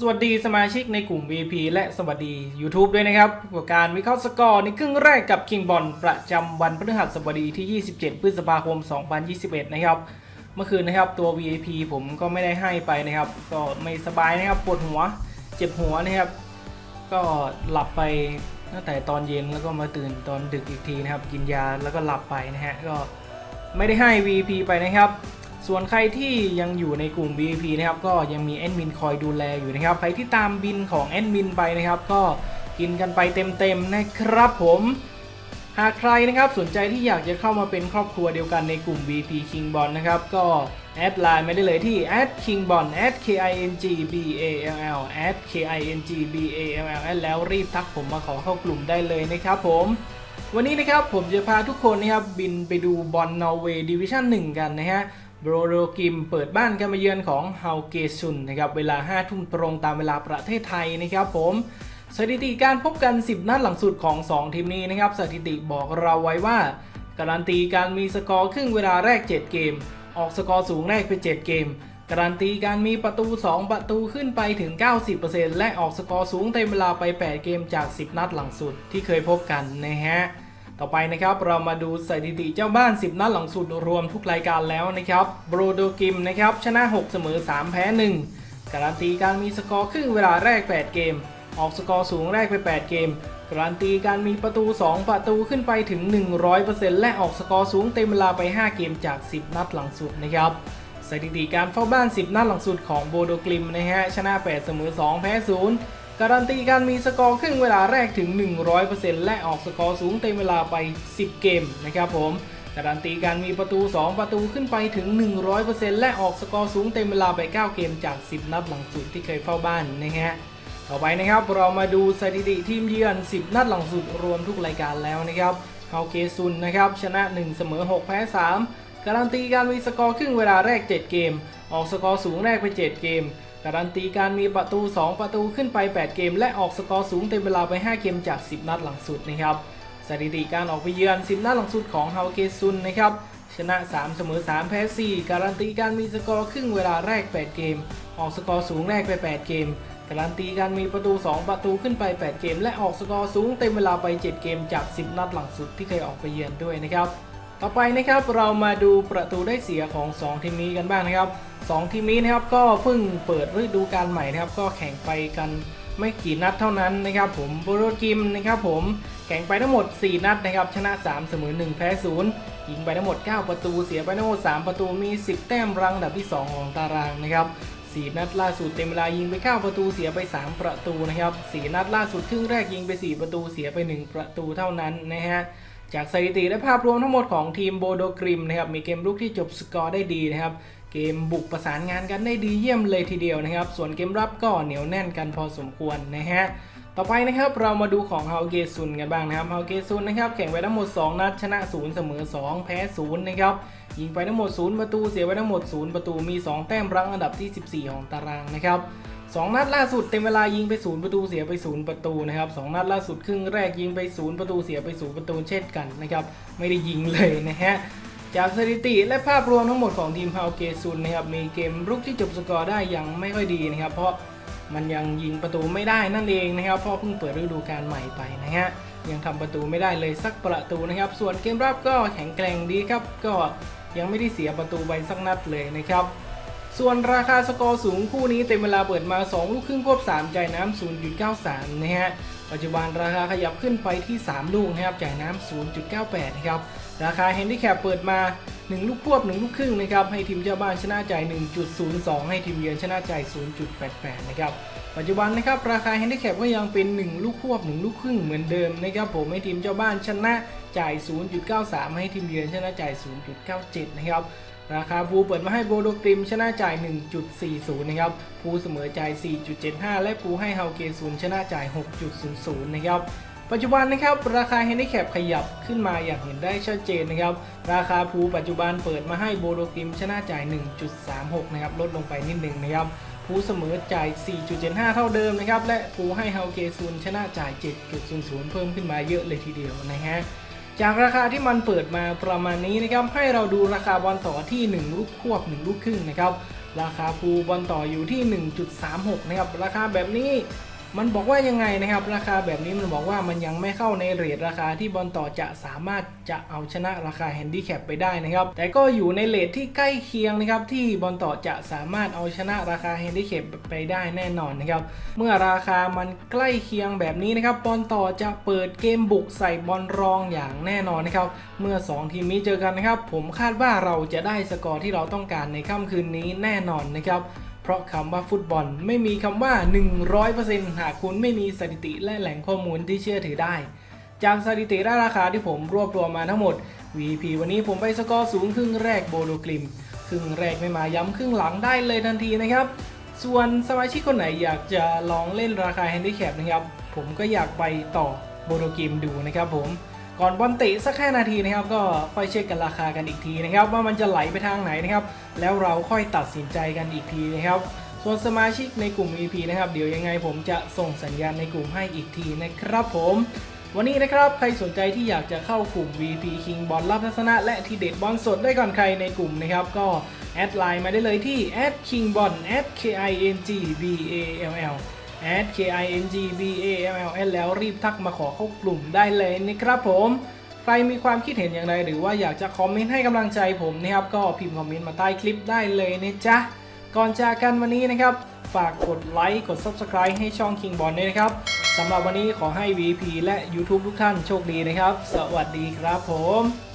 สวัสดีสมาชิกในกลุ่ม VP และสวัสดี YouTube ด้วยนะครับกับการวิเคราะห์สกอร์ในครึ่งแรกกับคิงบอลประจำวันพฤหัสบดีที่ 27 พฤษภาคม 2021 นะครับ เมื่อคืนนะครับตัว VIP ผมก็ไม่ได้ให้ไปนะครับ ก็ไม่สบายนะครับปวดหัวเจ็บหัวนะครับ ก็หลับไปตั้งแต่ตอนเย็นแล้วก็มาตื่นตอนดึกอีกทีนะครับ กินยาแล้วก็หลับไปนะฮะก็ไม่ได้ให้ VP ไปนะครับ ส่วนใครที่ยังอยู่ในกลุ่ม VIP นะครับก็ยังมีแอดมินคอยดูแลอยู่นะครับ ใครที่ตามบินของแอดมินไปนะครับ ก็กินกันไปเต็มๆนะครับผมหากใครนะครับสนใจที่อยากจะเข้ามาเป็นครอบครัวเดียวกันในกลุ่ม VP King b o n นะครับก็แอดไลน์ไม่ได้เลยที่ @kingbon @k i n g b a l l @k i n g b a l l แล้วรีบทักผมมาขอเข้ากลุ่มได้เลยนะครับผม วันนี้นะครับผมจะพาทุกคนนะครับบินไปดูบอลนอร์เวย์ดิวิชั่น1กันนะฮะ โบรโดกิมเปิดบ้านการมาเยือนของเฮาเกซุนนะครับเวลา5ทุ่มตรงตามเวลาประเทศไทยนะครับผมสถิติการพบกัน 10 นัดหลังสุดของ 2 ทีมนี้นะครับสถิติบอกเราไว้ว่าการันตีการมีสกอร์ครึ่งเวลาแรก 7 เกม ออกสกอร์สูงแรกไป 7 เกม การันตีการมีประตู 2 ประตูขึ้นไปถึง 90%และออกสกอร์สูงเต็มเวลาไป 8 เกมจาก 10 นัดหลังสุดที่เคยพบกันนะฮะ ต่อไปนะครับเรามาดูสถิติเจ้าบ้าน 10 นัดหลังสุดรวมทุกรายการแล้วนะครับโบรโดกิมนะครับชนะ 6 เสมอ 3 แพ้ 1 การันตีการมีสกอร์ครึ่งเวลาแรก 8 เกม ออกสกอร์สูงแรกไป 8 เกม การันตีการมีประตู 2 ประตูขึ้นไปถึง 100%และออกสกอร์สูงเต็มเวลาไป 5 เกมจาก 10 นัดหลังสุดนะครับสถิติการเฝ้าบ้าน 10 นัดหลังสุดของโบโดกลิมนะฮะชนะ 8 เสมอ 2 แพ้ 0 การันตีการมีสกอร์ครึ่งเวลาแรกถึง 100%และออกสกอร์สูงเต็มเวลาไป 10 เกมนะครับผมการันตีการมีประตู 2 ประตูขึ้นไปถึง 100%และออกสกอร์สูงเต็มเวลาไป 9 เกมจาก 10 นัดหลังสุดที่เคยเฝ้าบ้านนะฮะต่อไปนะครับเรามาดูสถิติทีมเยือน 10 นัดหลังสุดรวมทุกรายการแล้วนะครับเฮาเกซุนนะครับชนะ 1 เสมอ 6 แพ้ 3 การันตีการมีสกอร์ครึ่งเวลาแรก 7 เกม ออกสกอร์สูงแรกไป 7 เกม การันตีการมีประตู 2 ประตูขึ้นไป 8 เกม และออกสกอร์สูงเต็มเวลาไป 5 เกมจาก 10 นัดหลังสุดนะครับสถิติการออกไปเยือน 10 นัดหลังสุดของเฮาเกซุนนะครับชนะ 3 เสมอ 3 แพ้ 4 การันตีการมีสกอร์ครึ่งเวลาแรก 8 เกม ออกสกอร์สูงแรกไป 8 เกม การันตีการมีประตู 2 ประตูขึ้นไป 8 เกม และออกสกอร์สูงเต็มเวลาไป 7 เกมจาก 10 นัดหลังสุดที่เคยออกไปเยือนด้วยนะครับ ต่อไปนะครับเรามาดูประตูได้เสียของ 2 ทีมนี้กันบ้างนะครับ 2 ทีมนี้นะครับก็เพิ่งเปิดฤดูกาลใหม่นะครับ ก็แข่งไปกันไม่กี่นัดเท่านั้นนะครับผมโบโรกิมนะครับผมแข่งไปทั้งหมด 4 นัดนะครับชนะ 3 เสมอ 1 แพ้ 0 ยิงไปทั้งหมด 9 ประตู เสียไปทั้งหมด 3 ประตูมี 10 แต้มรังดับที่ 2 ของตารางนะครับ4นัดล่าสุดเต็มเวลายิงไป 9 ประตูเสียไป 3 ประตูนะครับ4นัดล่าสุดครึ่งแรกยิงไป 4 ประตูเสียไป 1 ประตูเท่านั้นนะฮะจากสถิติและภาพรวมทั้งหมดของทีมโบโดกริมนะครับมีเกมลุกที่จบสกอร์ได้ดีนะครับ เกมบุกประสานงานกันได้ดีเยี่ยมเลยทีเดียวนะครับ ส่วนเกมรับก็เหนียวแน่นกันพอสมควรนะฮะต่อไปนะครับเรามาดูของเฮาเกซุนกันบ้างนะครับเฮาเกซุนนะครับแข่งไปทั้งหมด 2 นัดชนะ 0 เสมอ 2 แพ้ 0 นะครับยิงไปทั้งหมด 0 ประตูเสียไปทั้งหมด 0 ประตูมี 2 แต้มรั้งอันดับที่ 14 ของตารางนะครับ2นัดล่าสุดเต็มเวลายิงไป 0 ประตูเสียไป 0 ประตูนะครับ2นัดล่าสุดครึ่งแรกยิงไป 0 ประตูเสียไป 0 ประตูเช่นกันนะครับไม่ได้ยิงเลยนะฮะ จากสถิติและภาพรวมทั้งหมดของทีมฮาวเกซุนนะครับมีเกมรุกที่จบสกอร์ได้ยังไม่ค่อยดีนะครับ เพราะมันยังยิงประตูไม่ได้นั่นเองนะครับเพราะเพิ่งเปิดฤดูกาลใหม่ไปนะฮะยังทำประตูไม่ได้เลยสักประตูนะครับ ส่วนเกมรับก็แข็งแกร่งดีครับ ก็ยังไม่ได้เสียประตูไปสักนัดเลยนะครับ ส่วนราคาสกอร์สูงคู่นี้เต็มเวลาเปิดมา 2 ลูกครึ่งควบ 3 จ่ายน้ำ0.93 นะฮะปัจจุบันราคาขยับขึ้นไปที่ 3 ลูกนะครับจ่ายน้ำ0.98 นะครับ ราคาแฮนดิแคปเปิดมา 1 ลูกควบ 1 ลูกครึ่งนะครับ ให้ทีมเจ้าบ้านชนะใจ่าย1.02 ให้ทีมเยือนชนะจ่าย0.88 นะครับ ปัจจุบันนะครับราคาแฮนดิแคปก็ยังเป็น 1 ลูกควบ 1 ลูกครึ่งเหมือนเดิมนะครับผมให้ทีมเจ้าบ้านชนะจ่าย 0.93 ให้ทีมเยือนชนะจ่าย 0.97 นะครับราคาภูเปิดมาให้โบโดกริมชนะจ่าย 1.40 นะครับภูเสมอจ่าย 4.75 และภูให้เฮาเกซุนชนะจ่าย 6.00 นะครับ ปัจจุบันนะครับราคาแฮนดิแคปขยับขึ้นมาอย่างเห็นได้ชัดเจนนะครับ ราคาภูปัจจุบันเปิดมาให้โบโดกิมชนะจ่าย 1.36 นะครับ ลดลงไปนิดนึงนะครับภูเสมอจ่าย 4.75 เท่าเดิมนะครับ และภูให้เฮาเกซุนชนะจ่าย 7.00 เพิ่มขึ้นมาเยอะเลยทีเดียวนะฮะจากราคาที่มันเปิดมาประมาณนี้นะครับ ให้เราดูราคาบอลต่อที่ 1 ลูกควบ 1 ลูกครึ่งนะครับ ราคาปูบอลต่ออยู่ที่ 1.36 นะครับ ราคาแบบนี้ มันบอกว่ายังไงนะครับ ราคาแบบนี้มันบอกว่ามันยังไม่เข้าในเรทราคาที่บอลต่อจะสามารถจะเอาชนะราคาแฮนดิแคปไปได้นะครับ แต่ก็อยู่ในเรทที่ใกล้เคียงนะครับ ที่บอลต่อจะสามารถเอาชนะราคาแฮนดิแคปไปได้แน่นอนนะครับ เมื่อราคามันใกล้เคียงแบบนี้นะครับบอลต่อจะเปิดเกมบุกใส่บอลรองอย่างแน่นอนนะครับ เมื่อ 2 ทีมนี้เจอกันนะครับ ผมคาดว่าเราจะได้สกอร์ที่เราต้องการในค่ำคืนนี้แน่นอนนะครับ เพราะคำว่าฟุตบอลไม่มีคำว่า 100%หากคุณไม่มีสถิติและแหล่งข้อมูลที่เชื่อถือได้ จากสถิติและราคาที่ผมรวบรวมมาทั้งหมด VP วันนี้ผมไปสกอร์สูงครึ่งแรกโบโลกลิมครึ่งแรกไม่มาย้ำครึ่งหลังได้เลยทันทีนะครับ ส่วนสมาชิกคนไหนอยากจะลองเล่นราคาแฮนดิแคปนะครับ ผมก็อยากไปต่อโบโลกิมดูนะครับผม ก่อนบอลเตะสักแค่นาทีนะครับก็ค่อยเช็คกันราคากันอีกทีนะครับ ว่ามันจะไหลไปทางไหนนะครับ แล้วเราค่อยตัดสินใจกันอีกทีนะครับส่วนสมาชิกในกลุ่ม VP นะครับเดี๋ยวยังไงผมจะส่งสัญญาณในกลุ่มให้อีกทีนะครับผมวันนี้นะครับใครสนใจที่อยากจะเข้ากลุ่ม VP King บอลรับทัศนะ และทีเด็ดบอลสดได้ก่อนใครในกลุ่มนะครับ ก็แอดไลน์มาได้เลยที่ @kingball @kingball @kingball แล้วรีบทักมาขอเข้ากลุ่มได้เลยนะครับผม ใครมีความคิดเห็นอย่างไร หรือว่าอยากจะคอมเมนต์ให้กำลังใจผมนะครับ ก็พิมพ์คอมเมนต์มาใต้คลิปได้เลยนะจ๊ะ ก่อนจากกันวันนี้นะครับ ฝากกดไลค์กด Subscribe ให้ช่อง King Ball ด้วยนะครับสำหรับวันนี้ขอให้ VP และ YouTube ทุกท่านโชคดีนะครับ สวัสดีครับผม